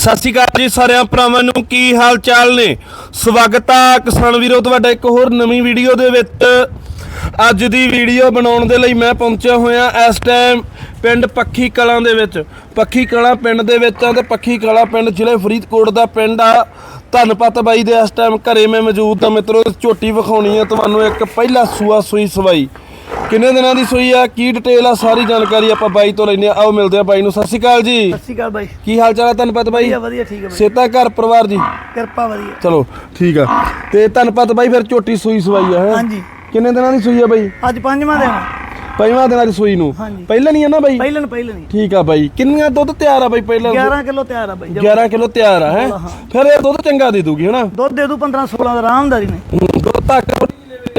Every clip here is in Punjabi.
ਸਤਿ ਸ਼੍ਰੀ ਅਕਾਲ ਜੀ ਸਾਰਿਆਂ ਭਰਾਵਾਂ ਨੂੰ, ਕੀ ਹਾਲ ਚਾਲ ਨੇ? ਸਵਾਗਤ ਆ ਕਿਸਾਨ ਵੀਰੋ, ਤੁਹਾਡਾ ਇੱਕ ਹੋਰ ਨਵੀਂ ਵੀਡੀਓ ਦੇ ਵਿੱਚ। ਅੱਜ ਦੀ ਵੀਡੀਓ ਬਣਾਉਣ ਦੇ ਲਈ ਮੈਂ ਪਹੁੰਚਿਆ ਹੋਇਆ ਇਸ ਟਾਈਮ ਪਿੰਡ ਪੱਖੀ ਕਲਾਂ ਦੇ ਵਿੱਚ। ਪੱਖੀ ਕਲਾਂ ਪਿੰਡ ਦੇ ਵਿੱਚ ਆ ਤੇ ਪੱਖੀ ਕਲਾਂ ਪਿੰਡ ਜ਼ਿਲ੍ਹੇ ਫਰੀਦਕੋਟ ਦਾ ਪਿੰਡ ਆ। ਧੰਨਪਤ ਬਾਈ ਦੇ ਇਸ ਟਾਈਮ ਘਰੇ ਮੈਂ ਮੌਜੂਦ ਆ। ਮਿੱਤਰੋ ਝੋਟੀ ਵਿਖਾਉਣੀ ਆ ਤੁਹਾਨੂੰ ਇੱਕ ਪਹਿਲਾ ਸੂਆ ਸੂਈ ਸਵਾਈ। ਕਿੰਨੇ ਦਿਨਾਂ ਦੀ ਸੂਈ ਆ? ਕੀ ਡਿਟੇਲ ਆ? ਸਾਰੀ ਜਾਣਕਾਰੀ ਆਪਾਂ ਬਾਈ ਤੋਂ ਲੈਣੇ ਆ ਆਓ ਮਿਲਦੇ ਆ ਬਾਈ ਨੂੰ। ਸਤਿ ਸ਼੍ਰੀ ਅਕਾਲ ਜੀ। ਸਤਿ ਸ਼੍ਰੀ ਅਕਾਲ ਬਾਈ। ਕੀ ਹਾਲ ਚਾਲ ਆ ਧੰਨਪਤ ਬਾਈ? ਵਧੀਆ ਵਧੀਆ ਠੀਕ ਹੈ ਬਾਈ। ਸੇਤਾ ਘਰ ਪਰਿਵਾਰ ਜੀ? ਕਿਰਪਾ ਵਧੀਆ। ਚਲੋ ਠੀਕ ਆ। ਤੇ ਧੰਨਪਤ ਬਾਈ ਫਿਰ ਝੋਟੀ ਸੂਈ ਸਵਾਈ ਆ ਹੈਂ? ਹਾਂਜੀ। ਕਿੰਨੇ ਦਿਨਾਂ ਦੀ ਸੂਈ ਆ ਬਾਈ? ਅੱਜ ਪੰਜਵਾਂ ਦਿਨ ਆ। ਪੰਜਵਾਂ ਦਿਨਾਂ ਦੀ ਸੂਈ ਨੂੰ? ਹਾਂਜੀ। ਪਹਿਲਾਂ ਨਹੀਂ ਆ ਨਾ ਬਾਈ? ਪਹਿਲਾਂ ਨੂੰ ਪਹਿਲਾਂ ਨਹੀਂ। ਠੀਕ ਆ ਬਾਈ। ਕਿੰਨੀਆਂ ਦੁੱਧ ਤਿਆਰ ਆ ਬਾਈ ਪਹਿਲਾਂ? 11 ਕਿਲੋ ਤਿਆਰ ਆ ਬਾਈ 11 ਕਿਲੋ ਤਿਆਰ ਆ ਹੈ? ਹਾਂ। ਫਿਰ ਇਹ ਦੁੱਧ ਚੰਗਾ ਦੇ ਦੂਗੀ ਹਨਾ? ਦੁੱਧ ਦੇ ਦੂ 15 16 ਦਾ ਆਰਾਮਦਾਰੀ ਨੇ ਹੂੰ, ਦੁੱਧ ਤੱਕ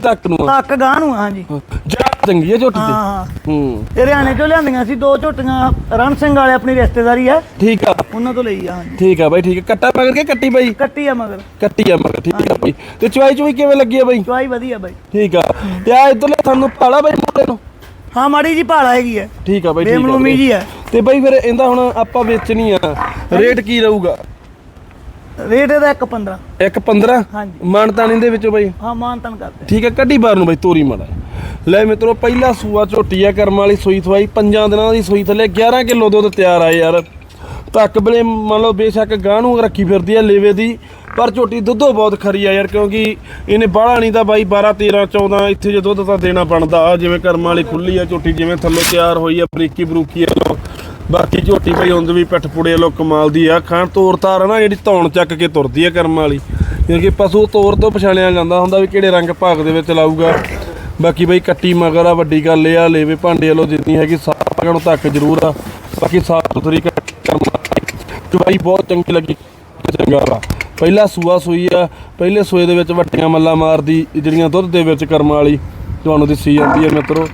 ਤੱਕ ਨੂੰ ਆ। ਤੱਕ ਗਾਂ ਨੂੰ ਆ, ਹਾਂਜੀ। ਜਾ ਚੰਗੀ ਆ ਝੋਟੀ ਹਾਂ ਤੇ। ਹਾਂ ਹੂੰ। ਇਹ ਹਰਿਆਣੇ ਚੋਂ ਲਿਆਂਦੀਆਂ ਸੀ ਦੋ ਝੋਟੀਆਂ ਰਣ ਸਿੰਘ ਵਾਲੇ ਆਪਣੀ ਰਿਸ਼ਤੇਦਾਰੀ ਆ। ਠੀਕ ਆ। ਉਹਨਾਂ ਤੋਂ ਲਈ ਆ ਹਾਂਜੀ। ਠੀਕ ਆ ਬਾਈ ਠੀਕ ਆ। ਕੱਟਾ ਪਕੜ ਕੇ ਕੱਟੀ ਬਾਈ? ਕੱਟੀ ਆ ਮਗਰ। ਕੱਟੀ ਆ ਮਗਰ ਠੀਕ ਆ ਬਾਈ। ਤੇ ਚਵਾਈ ਚੁਈ ਕਿਵੇਂ ਲੱਗੀ ਆ ਬਾਈ? ਚੁਆਈ ਵਧੀਆ ਬਾਈ। ਠੀਕ ਆ। ਤੇ ਆ ਇਧਰਲੇ ਤੁਹਾਨੂੰ ਪਾਲਾ ਬਾਈ ਮੁੰਡੇ ਨੂੰ? ਹਾਂ ਮਾੜੀ ਜੀ ਭਾਲ ਆਏਗੀ ਹੈ ਠੀਕ ਆ ਬਾਈ ਠੀਕ ਆ ਬੇਮਲੂਮੀ ਵੀਰੇ। ਜੀ ਹੈ ਤੇ ਬਾਈ ਫਿਰ ਇਹਦਾ ਹੁਣ ਆਪਾਂ ਵੇਚਣੀ ਆ। ਰੇਟ ਕੀ ਰਹੂਗਾ? ਰੇਟ ਇਹਦਾ 1.15 ਇੱਕ 15 ਹਾਂਜੀ। ਮਾਨਤਾਨੀ ਦੇ ਵਿੱਚੋਂ ਬਾਈ? ਹਾਂ ਮਾਨ ਤਨ ਕਰਦੇ। ਠੀਕ ਹੈ ਕੱਢੀ ਬਾਰ ਨੂੰ ਬਾਈ ਤੋਰੀ ਮਾੜਾ ਲੈ ਮਿੱਤਰੋ ਪਹਿਲਾ ਸੂਆ ਝੋਟੀ ਆ ਕਰਮ ਵਾਲੀ ਸੂਈ ਥਵਾਈ ਪੰਜਾਂ ਦਿਨਾਂ ਦੀ ਸੂਈ ਥੱਲੇ 11 ਕਿਲੋ ਦੁੱਧ ਤਿਆਰ ਆ ਯਾਰ। ਤੱਕ ਬਲੇ ਮੰਨ ਲਓ ਬੇਸ਼ੱਕ ਗਾਂ ਨੂੰ ਰੱਖੀ ਫਿਰਦੀ ਆ ਲੇਵੇ ਦੀ ਪਰ ਝੋਟੀ ਦੁੱਧੋਂ ਬਹੁਤ ਖਰੀ ਆ ਯਾਰ ਕਿਉਂਕਿ ਇਹਨੇ ਬਾਹਲਾ ਨਹੀਂ ਤਾਂ ਬਾਈ 12 13 14 ਇੱਥੇ ਜੇ ਦੁੱਧ ਤਾਂ ਦੇਣਾ ਬਣਦਾ। ਜਿਵੇਂ ਕਰਮ ਵਾਲੀ ਖੁੱਲੀ ਆ ਝੋਟੀ ਜਿਵੇਂ ਥੱਲੋਂ ਤਿਆਰ ਹੋਈ ਆ ਬਰੀਕੀ ਬਰੂਕੀ ਆ ਲੋ ਬਾਕੀ ਝੋਟੀ ਭਾਈ ਹੁੰਦ ਵੀ ਪਿੱਠ ਪੁੜੇ ਲੋ ਕਮਾਲ ਦੀ ਆ, ਖਾਣ ਤੋਰ ਤਾਰ ਆ ਨਾ, ਜਿਹੜੀ ਧੌਣ ਚੱਕ ਕੇ ਤੁਰਦੀ ਆ ਕਰਮ ਵਾਲੀ। ਕਿਉਂਕਿ ਪਸ਼ੂ ਤੋਰ ਤੋਂ ਪਛਾਣਿਆ ਜਾਂਦਾ ਹੁੰਦਾ ਵੀ ਕਿਹੜੇ ਰੰਗ ਭਾਗ ਦੇ ਵਿੱਚ ਲਾਊਗਾ। ਬਾਕੀ ਬਈ ਕੱਟੀ ਮਗਰ ਆ, ਵੱਡੀ ਗੱਲ ਇਹ ਆ, ਲੇਵੇ ਭਾਂਡੇ ਵੱਲੋਂ ਜਿੰਨੀ ਹੈਗੀ ਸਾਫ਼ ਨੂੰ ਤੱਕ ਜ਼ਰੂਰ ਆ। ਬਾਕੀ ਸਾਫ਼ ਸੁਥਰੀ ਚਵਾਈ ਬਹੁਤ ਚੰਗੀ ਲੱਗੀ, ਚੰਗਾ ਵਾ। ਪਹਿਲਾ ਸੂਆ ਸੂਈ ਆ, ਪਹਿਲੇ ਸੂਏ ਦੇ ਵਿੱਚ ਵੱਟੀਆਂ ਮੱਲਾ ਮਾਰਦੀ, ਜਿਹੜੀਆਂ ਦੁੱਧ ਦੇ ਵਿੱਚ ਕਰਮ ਵਾਲੀ ਤੁਹਾਨੂੰ ਦਿੱਸੀ ਜਾਂਦੀ ਹੈ ਮਿੱਤਰੋ।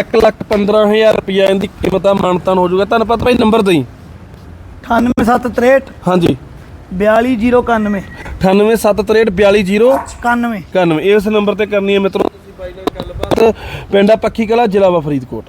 1 ਲੱਖ 15000 ਰੁਪਇਆ ਇਹਦੀ ਕੀਮਤ ਆ ਮਾਨਤਾਨ ਹੋ ਜਾਊਗਾ। ਤੁਹਾਨੂੰ ਪਤਾ ਭਾਈ ਨੰਬਰ ਦੇਈ 98763 ਹਾਂਜੀ। 42091 9873422091 91 ਇਸ ਨੰਬਰ ਤੇ ਕਰਨੀ ਹੈ ਮਿੱਤਰੋ ਤੁਸੀਂ ਬਾਈ ਨਾਲ ਗੱਲਬਾਤ। ਪਿੰਡ ਆ ਪੱਖੀ ਕਲਾ ਜ਼ਿਲ੍ਹਾ ਵਾ ਫਰੀਦਕੋਟ।